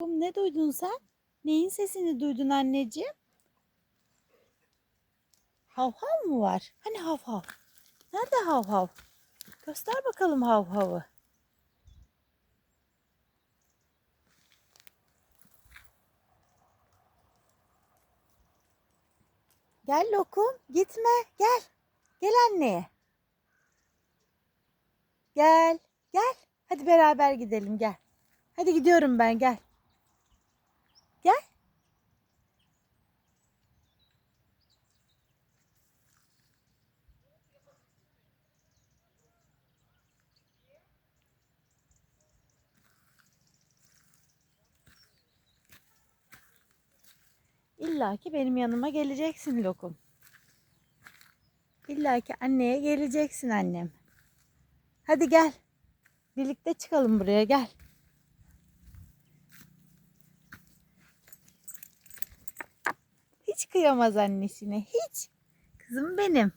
Oğlum ne duydun sen? Neyin sesini duydun anneciğim? Hav hav mı var? Hani hav hav? Nerede hav hav? Göster bakalım hav havı. Gel lokum, gitme, gel. Gel anneye. Gel, gel. Hadi beraber gidelim, gel. Hadi gidiyorum ben, gel. Gel. İlla ki benim yanıma geleceksin lokum. İlla ki anneye geleceksin annem. Hadi gel. Birlikte çıkalım buraya gel. Hiç kıyamaz annesine. Hiç. Kızım benim.